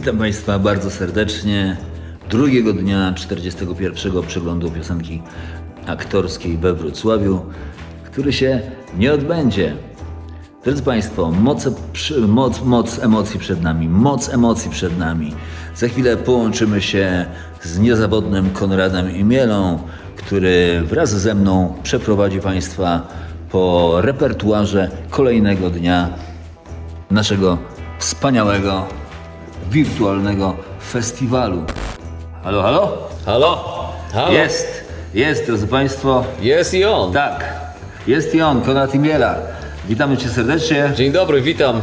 Witam Państwa bardzo serdecznie. Drugiego dnia 41. przeglądu piosenki aktorskiej we Wrocławiu, który się nie odbędzie. Drodzy Państwo, moc, moc, moc emocji przed nami, moc emocji przed nami. Za chwilę połączymy się z niezawodnym Konradem Imielą, który wraz ze mną przeprowadzi Państwa po repertuarze kolejnego dnia naszego wspaniałego, wirtualnego festiwalu. Halo, halo? Halo? Halo? Jest, jest, drodzy Państwo. Jest i on. Tak, jest i on, Konrad Imiela. Witamy Cię serdecznie. Dzień dobry, witam.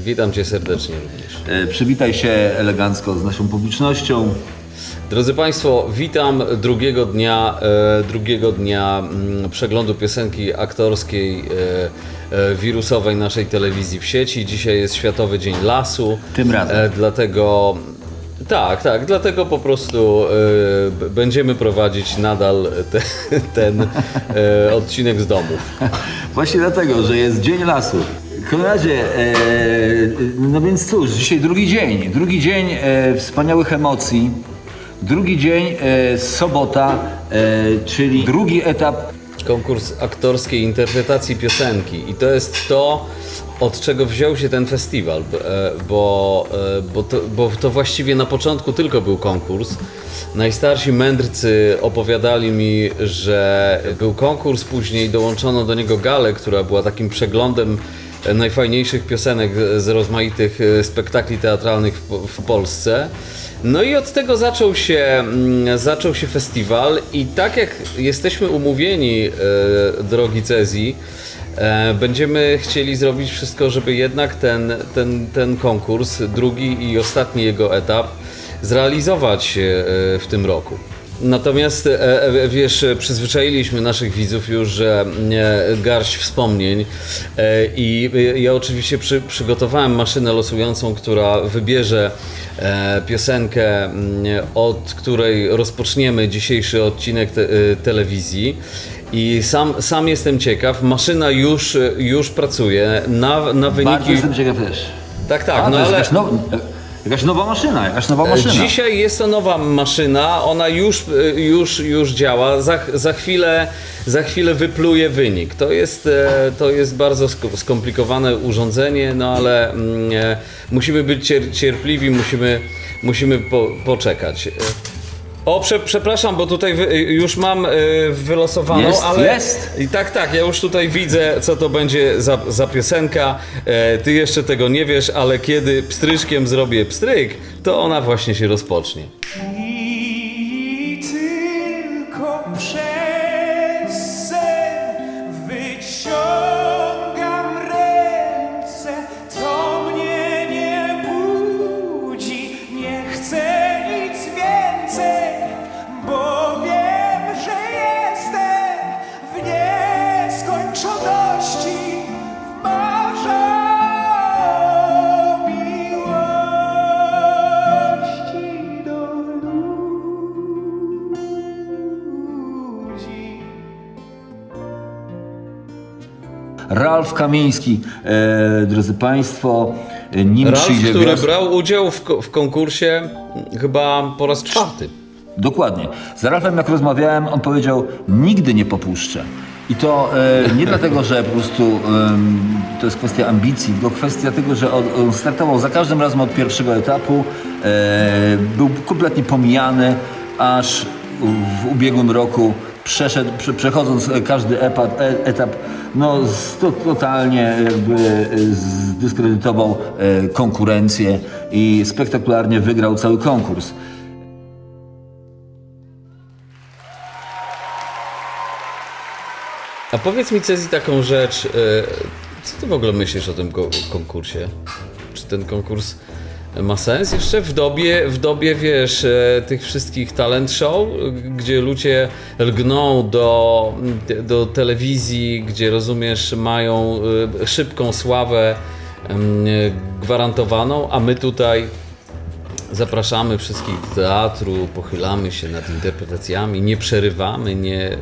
Witam cię serdecznie również. E, Przywitaj się elegancko z naszą publicznością. Drodzy Państwo, witam drugiego dnia, e, drugiego dnia mm, przeglądu piosenki aktorskiej e, e, wirusowej naszej telewizji w sieci. Dzisiaj jest Światowy Dzień Lasu. Tym razem. Dlatego tak, tak, dlatego po prostu będziemy prowadzić nadal te, ten odcinek z domów. Właśnie dlatego, że jest Dzień Lasu. Konradzie, e, no więc cóż, dzisiaj drugi dzień. Drugi dzień e, wspaniałych emocji. Drugi dzień, e, sobota, e, czyli drugi etap konkurs aktorskiej interpretacji piosenki i to jest to, od czego wziął się ten festiwal, e, bo, e, bo, to, bo to właściwie na początku tylko był konkurs. Najstarsi mędrcy opowiadali mi, że był konkurs, później dołączono do niego galę, która była takim przeglądem e, najfajniejszych piosenek z rozmaitych e, spektakli teatralnych w, w Polsce. No i od tego zaczął się, mm, zaczął się festiwal i tak jak jesteśmy umówieni, e, drogi Cezji, e, będziemy chcieli zrobić wszystko, żeby jednak ten, ten, ten konkurs, drugi i ostatni jego etap, zrealizować e, w tym roku. Natomiast e, e, wiesz, przyzwyczailiśmy naszych widzów już, że e, garść wspomnień e, i e, ja oczywiście przy, przygotowałem maszynę losującą, która wybierze e, piosenkę, m, od której rozpoczniemy dzisiejszy odcinek te, e, telewizji. I sam, sam jestem ciekaw, maszyna już, już pracuje na, na Bardzo wyniki. jestem ciekaw też. Tak, tak, A, no ale. now, jakaś nowa maszyna, jakaś nowa maszyna. Dzisiaj jest to nowa maszyna, ona już, y, już, już działa. Za, za, chwilę, za chwilę wypluje wynik. To jest, e, to jest bardzo sk- skomplikowane urządzenie, no ale mm, e, musimy być cier, cierpliwi, musimy, musimy po, poczekać. O, prze, przepraszam, bo tutaj wy, już mam e, wylosowaną, Jest, ale. jest. I tak, tak, ja już tutaj widzę, co to będzie za, za piosenka. E, ty jeszcze tego nie wiesz, ale kiedy pstryczkiem zrobię pstryk, to ona właśnie się rozpocznie. Kamiński, e, drodzy Państwo, e, nim Ralf, przyjdzie który wiosna... brał udział w, w konkursie chyba po raz czwarty. Dokładnie. Z Ralfem jak rozmawiałem, on powiedział, nigdy nie popuszczę. I to e, nie dlatego, że po prostu em, to jest kwestia ambicji, tylko kwestia tego, że on, on startował za każdym razem od pierwszego etapu, e, był kompletnie pomijany, aż w ubiegłym roku przeszedł, prze, przechodząc e, każdy etap, e, etap no, to, totalnie jakby e, zdyskredytował konkurencję i spektakularnie wygrał cały konkurs. A powiedz mi, Cezji, taką rzecz. Co ty w ogóle myślisz o tym ko- konkursie? Czy ten konkurs ma sens jeszcze? W dobie, w dobie wiesz, e, tych wszystkich talent show, gdzie ludzie lgną do, do telewizji, gdzie rozumiesz, mają e, szybką sławę gwarantowaną, a my tutaj Zapraszamy wszystkich do teatru, pochylamy się nad interpretacjami, nie przerywamy, nie. e,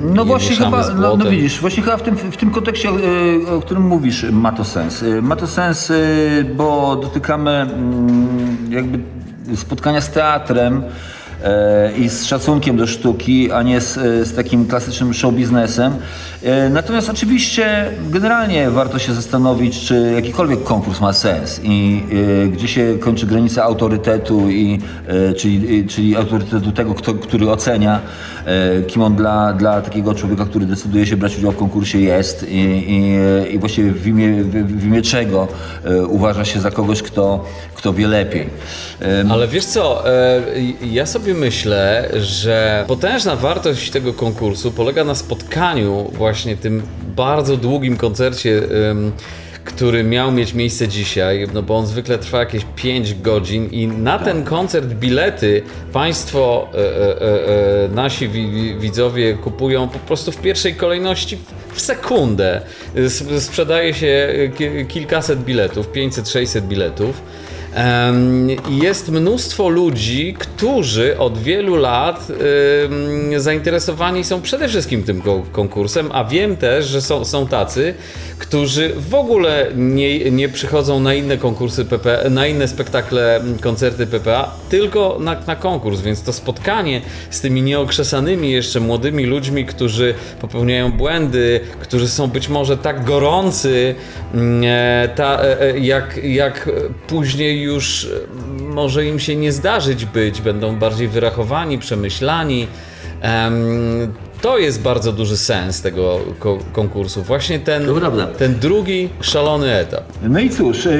No nie właśnie chyba, no, no widzisz, właśnie chyba w tym, w tym kontekście, e, o którym mówisz, ma to sens. E, Ma to sens, bo dotykamy mm, jakby spotkania z teatrem i z szacunkiem do sztuki, a nie z, e, z takim klasycznym show biznesem. E, Natomiast oczywiście generalnie warto się zastanowić, czy jakikolwiek konkurs ma sens i e, gdzie się kończy granica autorytetu, i, e, czyli, czyli autorytetu tego, kto, który ocenia, e, kim on dla, dla takiego człowieka, który decyduje się brać udział w konkursie jest i, i, i właściwie w imię, w, w imię czego e, uważa się za kogoś, kto, kto wie lepiej. E, Ale wiesz co, e, ja sobie myślę, że potężna wartość tego konkursu polega na spotkaniu właśnie tym bardzo długim koncercie, em, który miał mieć miejsce dzisiaj, no bo on zwykle trwa jakieś 5 godzin i na ten koncert bilety państwo, e, e, e, nasi wi- wi- widzowie kupują po prostu w pierwszej kolejności w sekundę. S- Sprzedaje się ki- kilkaset biletów, 500-600 biletów. Jest mnóstwo ludzi, którzy od wielu lat zainteresowani są przede wszystkim tym ko- konkursem, a wiem też, że są, są tacy, którzy w ogóle nie, nie przychodzą na inne konkursy PPA, na inne spektakle, m, koncerty PPA, tylko na, na konkurs, więc to spotkanie z tymi nieokrzesanymi jeszcze młodymi ludźmi, którzy popełniają błędy, którzy są być może tak gorący, mm, e, ta, e, e, jak, jak później już e, może im się nie zdarzyć być, będą bardziej wyrachowani, przemyślani. Em, to jest bardzo duży sens tego ko- konkursu. Właśnie ten, ten drugi szalony etap. No i cóż, e,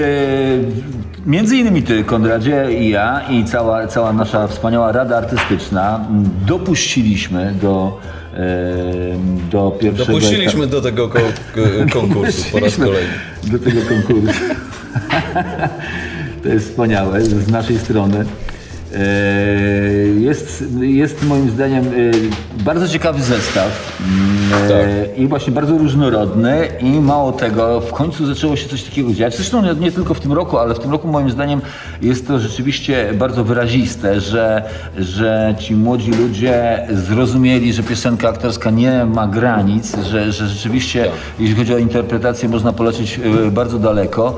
między innymi ty, Konradzie, i ja, i cała, cała nasza wspaniała rada artystyczna dopuściliśmy do, e, do pierwszego... Dopuściliśmy do tego ko- ko- konkursu po raz kolejny. Do tego konkursu. to jest wspaniałe z naszej strony. E, Jest, jest moim zdaniem e, bardzo ciekawy zestaw mm, e, i właśnie bardzo różnorodny i mało tego, w końcu zaczęło się coś takiego dziać. Zresztą nie, nie tylko w tym roku, ale w tym roku moim zdaniem jest to rzeczywiście bardzo wyraziste, że, że ci młodzi ludzie zrozumieli, że piosenka aktorska nie ma granic, że, że rzeczywiście jeśli chodzi o interpretację można polecieć bardzo daleko.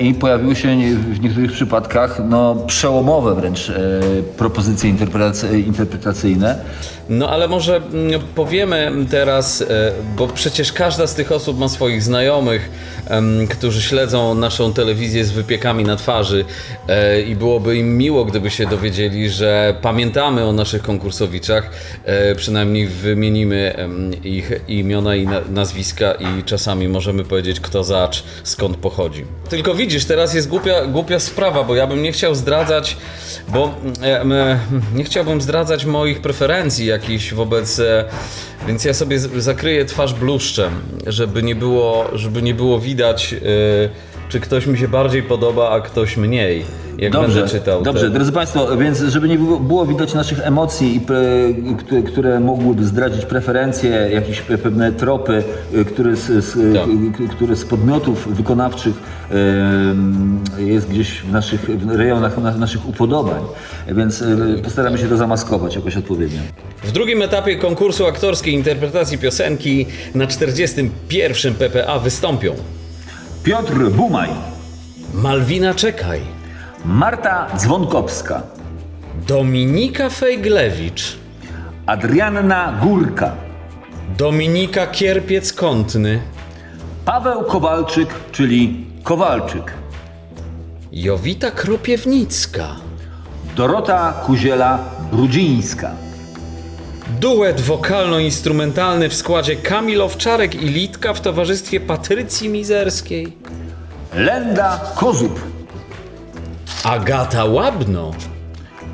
I pojawiły się w niektórych przypadkach no, przełomowe wręcz e, propozycje interpretacy- interpretacyjne. No ale może mm, powiemy teraz, e, bo przecież każda z tych osób ma swoich znajomych, którzy śledzą naszą telewizję z wypiekami na twarzy e, i byłoby im miło, gdyby się dowiedzieli, że pamiętamy o naszych konkursowiczach, e, przynajmniej wymienimy ich imiona i na- nazwiska i czasami możemy powiedzieć kto zacz, skąd pochodzi. Tylko widzisz, teraz jest głupia, głupia sprawa, bo ja bym nie chciał zdradzać, bo e, nie chciałbym zdradzać moich preferencji jakichś wobec, e, więc ja sobie zakryję twarz bluszczem, żeby nie było, żeby nie było widać, e, czy ktoś mi się bardziej podoba, a ktoś mniej, jak Dobrze, będę czytał. te- dobrze. Drodzy Państwo, więc żeby nie było, widać naszych emocji, które, mogłyby zdradzić preferencje, jakieś pe- pewne tropy, y, które z, z, Tak. y, które z podmiotów wykonawczych jest gdzieś w naszych w rejonach na, naszych upodobań. Więc y, postaramy się to zamaskować jakoś odpowiednio. W drugim etapie konkursu aktorskiej interpretacji piosenki na 41. PPA wystąpią Piotr Bumaj, Malwina Czekaj, Marta Dzwonkowska, Dominika Fejglewicz, Adrianna Górka, Dominika Kierpiec-Kątny, Paweł Kowalczyk, czyli Kowalczyk, Jowita Kropiewnicka, Dorota Kuziela-Brudzińska. Duet wokalno-instrumentalny w składzie Kamil Owczarek i Litka w towarzystwie Patrycji Mizerskiej, Lenda Kozub, Agata Łabno,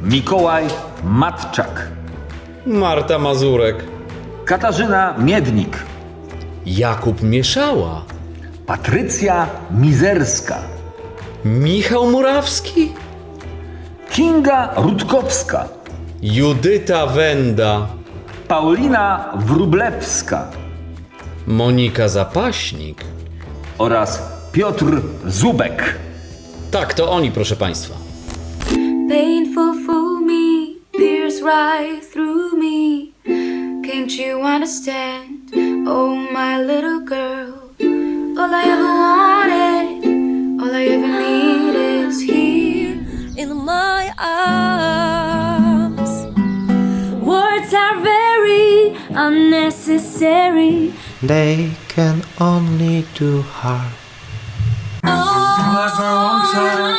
Mikołaj Matczak, Marta Mazurek, Katarzyna Miednik, Jakub Mieszała, Patrycja Mizerska, Michał Murawski, Kinga Rutkowska, Judyta Wenda, Paulina Wrublewska Monika Zapaśnik. oraz Piotr Zubek. Tak, to oni, proszę Państwa. painful for me, pierce right through me. Can't you understand? Oh, my little girl. All I ever wanted, all I ever need unnecessary. They can only do harm. All I ever wanted,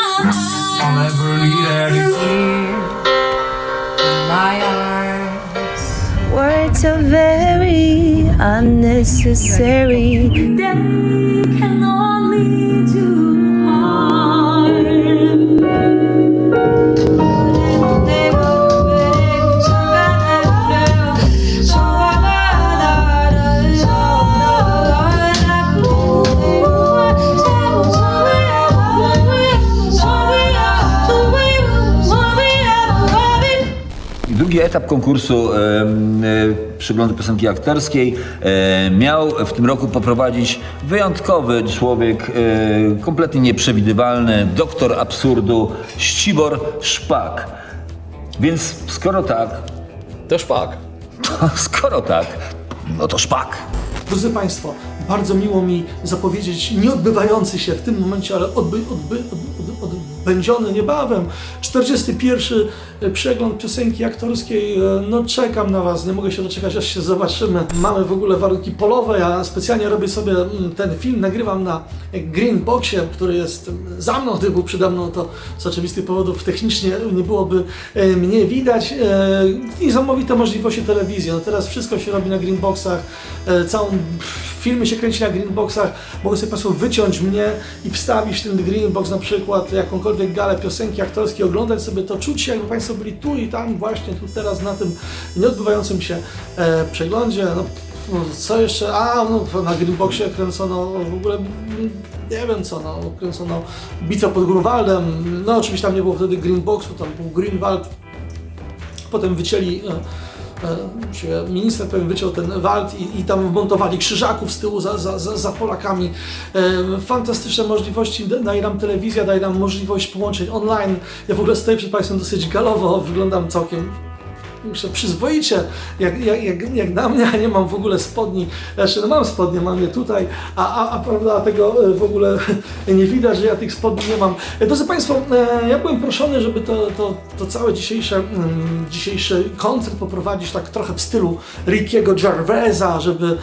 all I ever needed is here in my arms. Words are very unnecessary. They can only etap konkursu e, przeglądu piosenki aktorskiej e, miał w tym roku poprowadzić wyjątkowy człowiek, e, kompletnie nieprzewidywalny, doktor absurdu, Ścibor Szpak. Więc skoro tak, To szpak. to skoro tak, no to Szpak. Drodzy Państwo, bardzo miło mi zapowiedzieć nieodbywający się w tym momencie, ale odby, odby, od, od, odbędziony niebawem 41. przegląd piosenki aktorskiej. No czekam na Was, nie mogę się doczekać, aż się zobaczymy. Mamy w ogóle warunki polowe, ja specjalnie robię sobie mm, ten film, nagrywam na Green Boxie, który jest mm, za mną, gdyby był przede mną, to z oczywistych powodów technicznie nie byłoby e, mnie widać. E, Niesamowite możliwości telewizji. No teraz wszystko się robi na Greenboxach, e, całą filmy się kręci na Greenboxach. Mogę sobie Państwo wyciąć mnie i wstawić ten Greenbox na przykład jakąkolwiek galę piosenki aktorskiej, oglądać sobie to, czuć się jakby Państwo byli tu i tam właśnie, tu teraz na tym nieodbywającym się e, przeglądzie. No, co jeszcze? A, no, na Greenboxie kręcono w ogóle nie wiem co, no, kręcono Bitwa pod Grunwaldem. No oczywiście tam nie było wtedy Greenboxu, tam był Greenwald. Potem wycięli, e, minister pewien wyciął ten wald i, i tam wmontowali krzyżaków z tyłu za, za, za, Polakami. E, fantastyczne możliwości, da- daje nam telewizja, daje nam możliwość połączeń online. Ja w ogóle stoję przed Państwem dosyć galowo, wyglądam całkiem Muszę przyzwoicie, jak, jak, jak, jak na mnie, a nie mam w ogóle spodni. Znaczy, no mam spodnie, mam je tutaj, a, a, a prawda, tego e, w ogóle nie widać, że ja tych spodni nie mam. E, Drodzy Państwo, e, ja byłem proszony, żeby to, to, to całe dzisiejsze, mm, dzisiejszy koncert poprowadzić tak trochę w stylu Rickiego Gervaisa, żeby,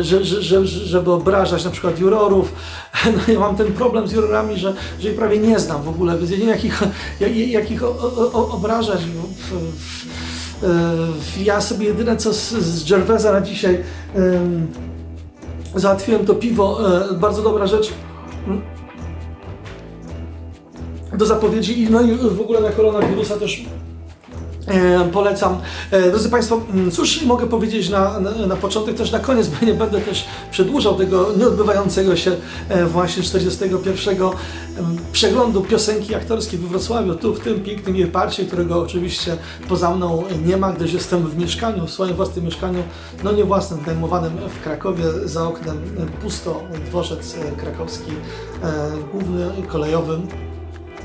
że, że, że, żeby obrażać na przykład jurorów. No ja mam ten problem z jurorami, że, że ich prawie nie znam w ogóle, więc nie wiem jak ich, jak, jak ich o, o, o, obrażać. W, w, Ja sobie jedyne co z, z na dzisiaj em, załatwiłem to piwo, e, bardzo dobra rzecz. Mm, do zapowiedzi i no i w ogóle na koronawirusa też e, polecam. E, drodzy Państwo, mm, cóż mogę powiedzieć na, na, na początek, też na koniec, bo nie będę też przedłużał tego nieodbywającego się e, właśnie 41 em, przeglądu piosenki aktorskiej we Wrocławiu, tu w tym pięknym jej parcie, którego oczywiście poza mną nie ma, gdyż jestem w mieszkaniu, w swoim własnym mieszkaniu, no nie własnym, wynajmowanym w Krakowie, za oknem pusto, dworzec krakowski, główny, kolejowy,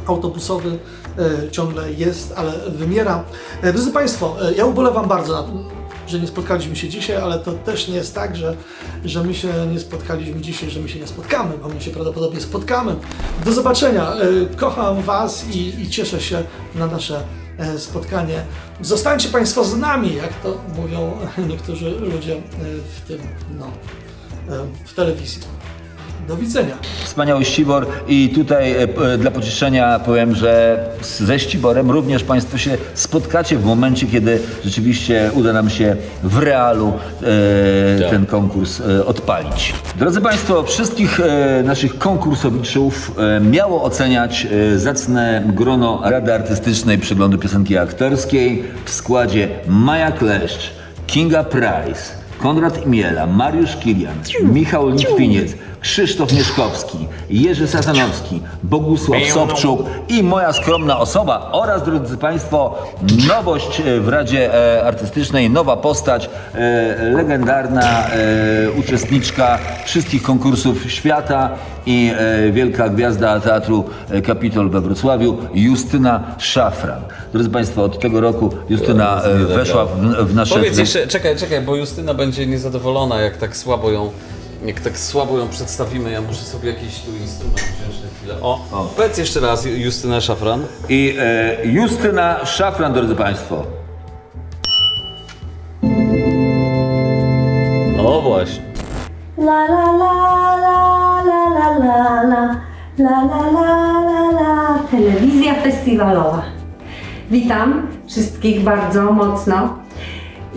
autobusowy e, ciągle jest, ale wymiera. E, drodzy Państwo, e, ja ubolewam bardzo tym, że nie spotkaliśmy się dzisiaj, ale to też nie jest tak, że, że my się nie spotkaliśmy dzisiaj, że my się nie spotkamy, bo my się prawdopodobnie spotkamy. Do zobaczenia. Kocham Was i, i cieszę się na nasze spotkanie. Zostańcie Państwo z nami, jak to mówią niektórzy ludzie w tym, no, w telewizji. Do widzenia. Wspaniały Ścibor i tutaj e, p- dla pocieszenia powiem, że z- ze Ściborem również Państwo się spotkacie w momencie, kiedy rzeczywiście uda nam się w realu e, Tak. ten konkurs e, odpalić. Drodzy Państwo, wszystkich e, naszych konkursowiczów e, miało oceniać e, zacne grono Rady Artystycznej Przeglądu Piosenki Aktorskiej w składzie Maja Kleszcz, Kinga Price, Konrad Imiela, Mariusz Kilian, Michał Litwiniec, Krzysztof Mieszkowski, Jerzy Satanowski, Bogusław Sobczuk i moja skromna osoba oraz, drodzy Państwo, nowość e, w Radzie e, Artystycznej, nowa postać, e, legendarna e, uczestniczka wszystkich konkursów świata, i e, wielka gwiazda Teatru Kapitol we Wrocławiu, Justyna Szafran. Drodzy Państwo, od tego roku Justyna e, weszła w, w nasze... Powiedz jeszcze, czekaj, czekaj, bo Justyna będzie niezadowolona, jak tak słabo ją, jak tak słabo ją przedstawimy. Ja muszę sobie jakiś tu instrument wziąć na chwilę. O, O. powiedz jeszcze raz, Ju- Justyna Szafran. I e, Justyna Szafran, drodzy Państwo. O właśnie. La la la la la la la la la la la la la Telewizja festiwalowa. Witam wszystkich bardzo mocno.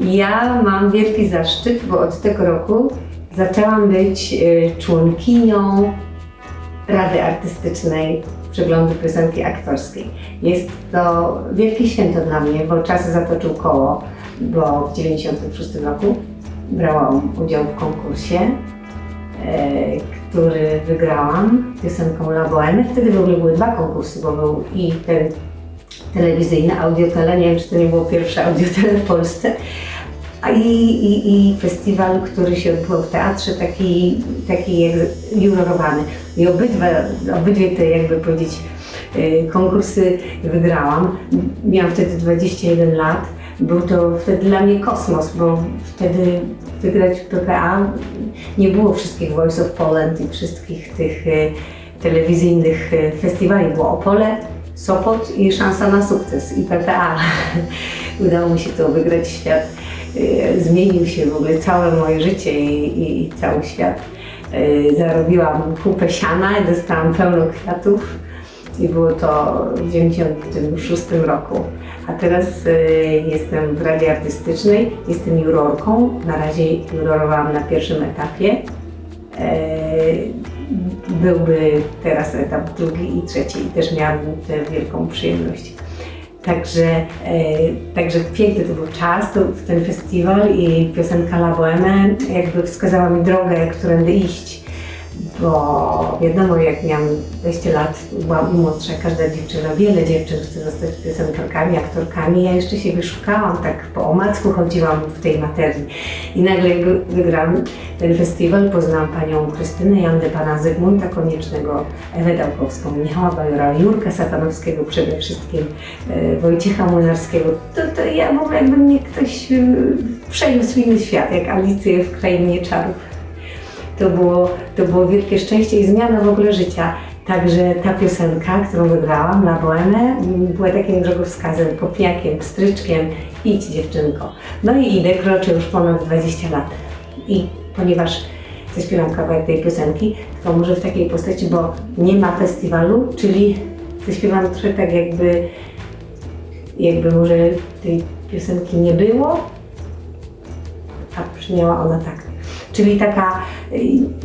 Ja mam wielki zaszczyt, bo od tego roku zaczęłam być y, członkinią Rady Artystycznej Przeglądu Piosenki Aktorskiej. Jest to wielkie święto dla mnie, bo czas zatoczył koło, bo w 1996 roku brałam udział w konkursie, e, który wygrałam piosenką La Boheme. Wtedy w ogóle były dwa konkursy, bo był i ten telewizyjny Audiotele, nie wiem czy to nie było pierwsze Audiotele w Polsce, a i, i, i festiwal, który się odbywał w teatrze, taki, taki jurorowany. I obydwa, obydwie te, jakby powiedzieć, y, konkursy wygrałam. Miałam wtedy 21 lat. Był to wtedy dla mnie kosmos, bo wtedy wygrać w PPA nie było wszystkich Voice of Poland i wszystkich tych y, telewizyjnych y, festiwali. Było Opole, Sopot i szansa na sukces i PPA. Udało mi się to wygrać świat. Y, Zmienił się w ogóle całe moje życie i, i, i cały świat. Y, Zarobiłam kupę siana i dostałam pełno kwiatów i było to w 1996 roku. A teraz y, jestem w Radzie Artystycznej, jestem jurorką. Na razie jurorowałam na pierwszym etapie. Byłby teraz etap drugi i trzeci i też miałam tę wielką przyjemność. Także, e, także piękny to był czas, to, ten festiwal i piosenka La Boheme jakby wskazała mi drogę, którędy iść, bo wiadomo jak miałam 20 lat, byłam młodsza, każda dziewczyna, wiele dziewczyn chce zostać piosenkarkami, aktorkami, ja jeszcze siebie szukałam, tak po omacku chodziłam w tej materii i nagle wygrałam ten festiwal, poznałam panią Krystynę Jandę, pana Zygmunta Koniecznego, Ewę Dałkowską, Michała Bajora, Jurka Satanowskiego przede wszystkim, e, Wojciecha Młynarskiego. To, to ja w ogóle jakby mnie ktoś e, przeniósł inny świat, jak Alicję w Krainie Czarów. To było, to było wielkie szczęście i zmiana w ogóle życia. Także ta piosenka, którą wygrałam, La Boheme, była takim drogowskazem, popijakiem, pstryczkiem. Idź dziewczynko. No i idę, kroczę już ponad 20 lat. I ponieważ zaśpiewam kawałek tej piosenki, to może w takiej postaci, bo nie ma festiwalu, czyli zaśpiewam trochę tak jakby, jakby może tej piosenki nie było, a brzmiała ona tak. Czyli taka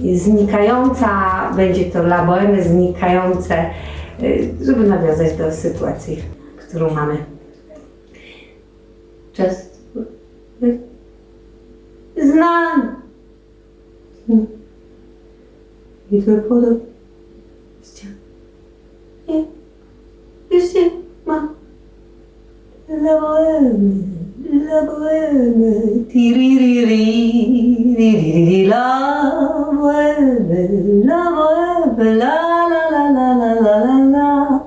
y, znikająca, będzie to La Boheme znikające, y, żeby nawiązać do sytuacji, którą mamy. Czas. Znam. I to podoba. Nie. Już nie ma. La Boheme, la Boheme, tiririri, li, la, vuelve, la, vuelve, la, la, la, la, la, la, la.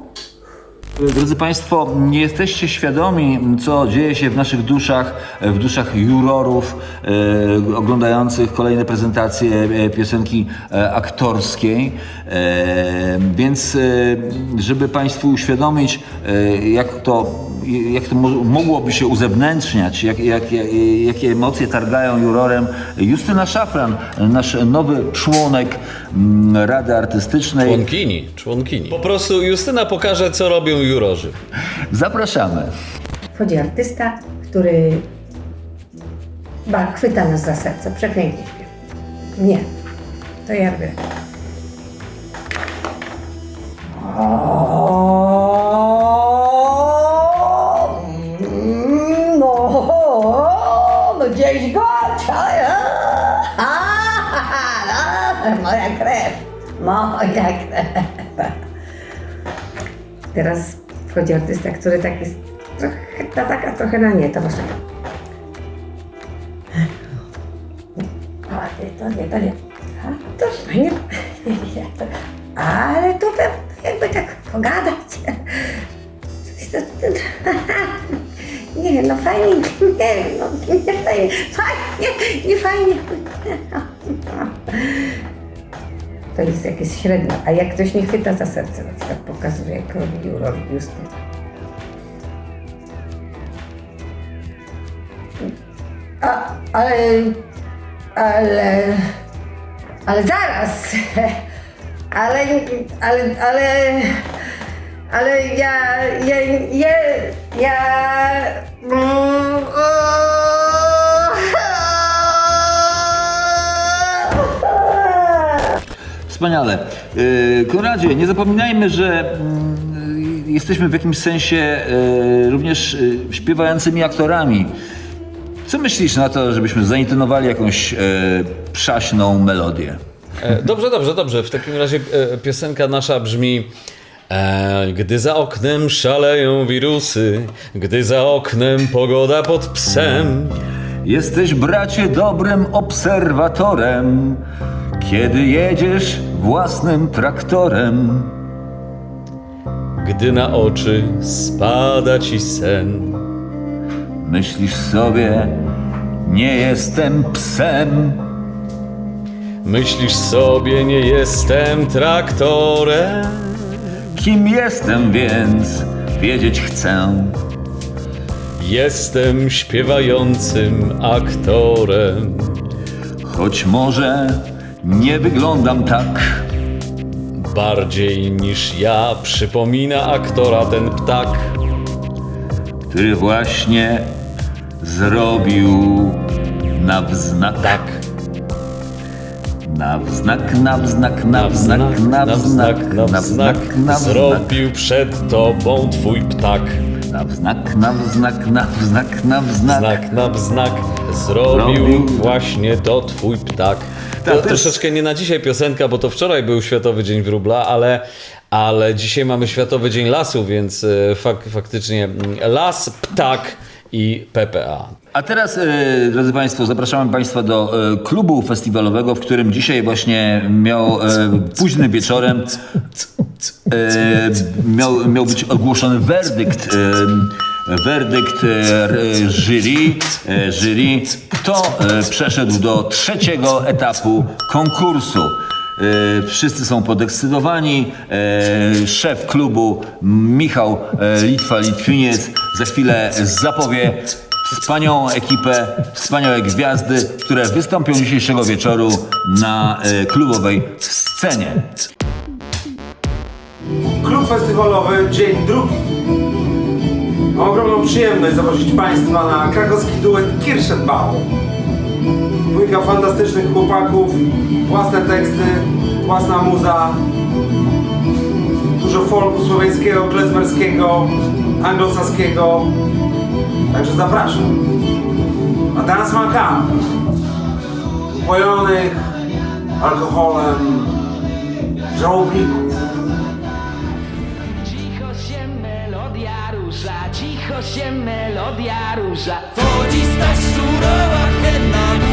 Drodzy Państwo, nie jesteście świadomi, co dzieje się w naszych duszach, w duszach jurorów e, oglądających kolejne prezentacje e, piosenki e, aktorskiej. E, więc, e, żeby Państwu uświadomić, e, jak to jak to mo- mogłoby się uzewnętrzniać, jak, jak, jak, jakie emocje targają jurorem, Justyna Szafran, nasz nowy członek mm, Rady Artystycznej. Członkini, członkini. Po prostu Justyna pokaże, co robią jurorzy. Zapraszamy. Wchodzi artysta, który ba, chwyta nas za serce, przepięknie śpiewa. Nie, to ja robię. Moja krew. Teraz wchodzi artysta, który tak jest trochę, ta taka trochę na nie, to właśnie. O, nie, to nie, to nie. A, to fajnie. Ale tu jakby tak pogadać. Nie no fajnie, nie no nie fajnie, fajnie, nie fajnie. To jest jakieś średnio, a jak ktoś nie chwyta za serce, na przykład pokazuje, jak robi robi Justyn. A, ale, ale, ale zaraz, ale, ale, ale, ale ja, ja, ja, ja, mm, Wspaniale. Yy, Konradzie, nie zapominajmy, że mm, jesteśmy w jakimś sensie yy, również yy, śpiewającymi aktorami. Co myślisz na to, żebyśmy zaintonowali jakąś przaśną melodię? E, Dobrze, dobrze, dobrze. W takim razie e, piosenka nasza brzmi e, Gdy za oknem szaleją wirusy, gdy za oknem pogoda pod psem, Jesteś, bracie, dobrym obserwatorem, kiedy jedziesz własnym traktorem. gdy na oczy spada ci sen. Myślisz sobie, nie jestem psem. Myślisz sobie, nie jestem traktorem. Kim jestem więc? Wiedzieć chcę. Jestem śpiewającym aktorem. Choć może nie wyglądam tak, Bardziej niż ja przypomina aktora ten ptak. który właśnie zrobił na wznak. Tak, Na wznak, na wznak, na wznak, na wznak, na wznak, na wznak. Zrobił przed tobą twój ptak. Na wznak, na wznak, na wznak, na wznak. Znak na wznak zrobił Zrobił. właśnie to twój ptak. To to jest- troszeczkę nie na dzisiaj piosenka, bo to wczoraj był Światowy Dzień Wróbla, ale, ale dzisiaj mamy Światowy Dzień Lasu, więc e, fak, faktycznie mm, las, ptak i PPA. A teraz, e, drodzy Państwo, zapraszamy Państwa do e, klubu festiwalowego, w którym dzisiaj właśnie miał późnym wieczorem miał, miał być ogłoszony werdykt. Werdykt e, jury, e, jury, kto e, przeszedł do trzeciego etapu konkursu. Wszyscy są podekscytowani. Szef klubu Michał e, Litwa-Litwiniec za chwilę zapowie wspaniałą ekipę, wspaniałe gwiazdy, które wystąpią dzisiejszego wieczoru na klubowej scenie. Klub festiwalowy, dzień drugi. Mam ogromną przyjemność zaprosić Państwa na krakowski duet Kirschenbaum. Dwójka fantastycznych chłopaków, własne teksty, własna muza, dużo folku słoweńskiego, klezmerskiego, anglosaskiego. Także zapraszam. A Dance Macabre, upojonych alkoholem żałobników. Się melodia rusza Wchodzi staś surowa, head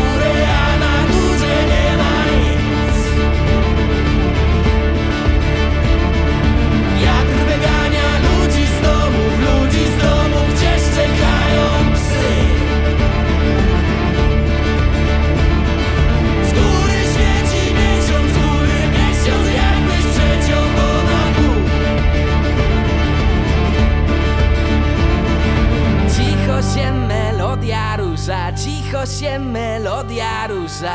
cicho się melodia rusza.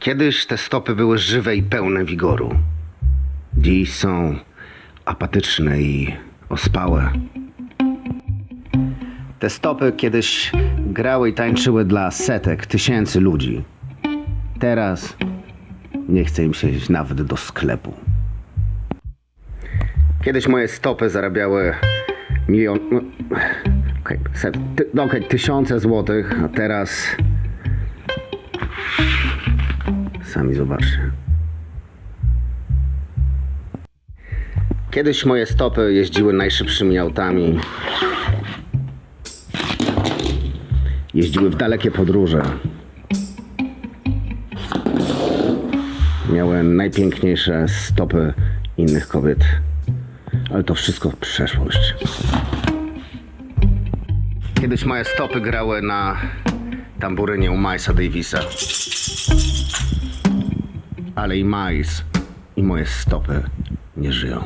Kiedyś te stopy były żywe i pełne wigoru. Dziś są apatyczne i ospałe. Te stopy kiedyś grały i tańczyły dla setek, tysięcy ludzi. Teraz nie chce im się iść nawet do sklepu. Kiedyś moje stopy zarabiały milion... no, Okej, set, ty, no okej, tysiące złotych, a teraz Sami zobaczcie. Kiedyś moje stopy jeździły najszybszymi autami. Jeździły w dalekie podróże. Miałem najpiękniejsze stopy innych kobiet. Ale to wszystko przeszłość. Kiedyś moje stopy grały na tamburynie u Milesa Davisa. Ale i Miles, i moje stopy nie żyją.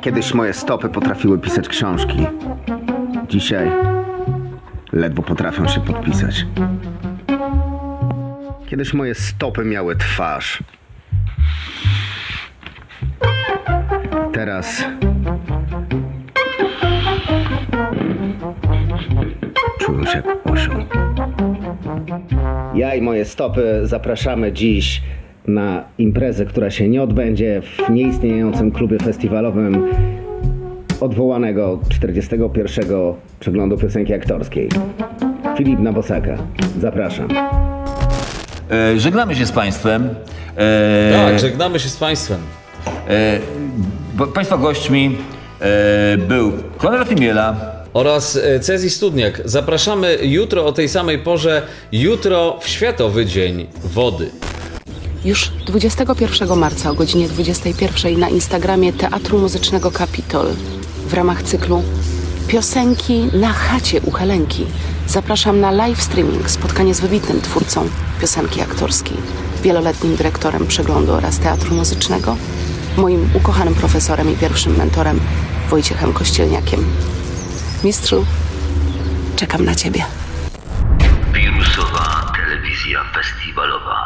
Kiedyś moje stopy potrafiły pisać książki. Dzisiaj ledwo potrafią się podpisać. Kiedyś moje stopy miały twarz. Teraz czują się jak osioł. Ja i moje stopy zapraszamy dziś na imprezę, która się nie odbędzie w nieistniejącym klubie festiwalowym odwołanego 41. przeglądu piosenki aktorskiej. Filip Nabosaka. Zapraszam. E, żegnamy się z Państwem. E, Tak, żegnamy się z Państwem. e, bo, państwa gośćmi e, był Konrad Imiela, Oraz e, Cezji Studniak. Zapraszamy jutro o tej samej porze, jutro w Światowy Dzień Wody. Już 21 marca o godzinie 21 na Instagramie Teatru Muzycznego Kapitol w ramach cyklu Piosenki na chacie u Helenki. Zapraszam na live streaming, spotkanie z wybitnym twórcą piosenki aktorskiej, wieloletnim dyrektorem przeglądu oraz Teatru Muzycznego, moim ukochanym profesorem i pierwszym mentorem Wojciechem Kościelniakiem. Mistrzu, czekam na Ciebie. Wirusowa telewizja festiwalowa.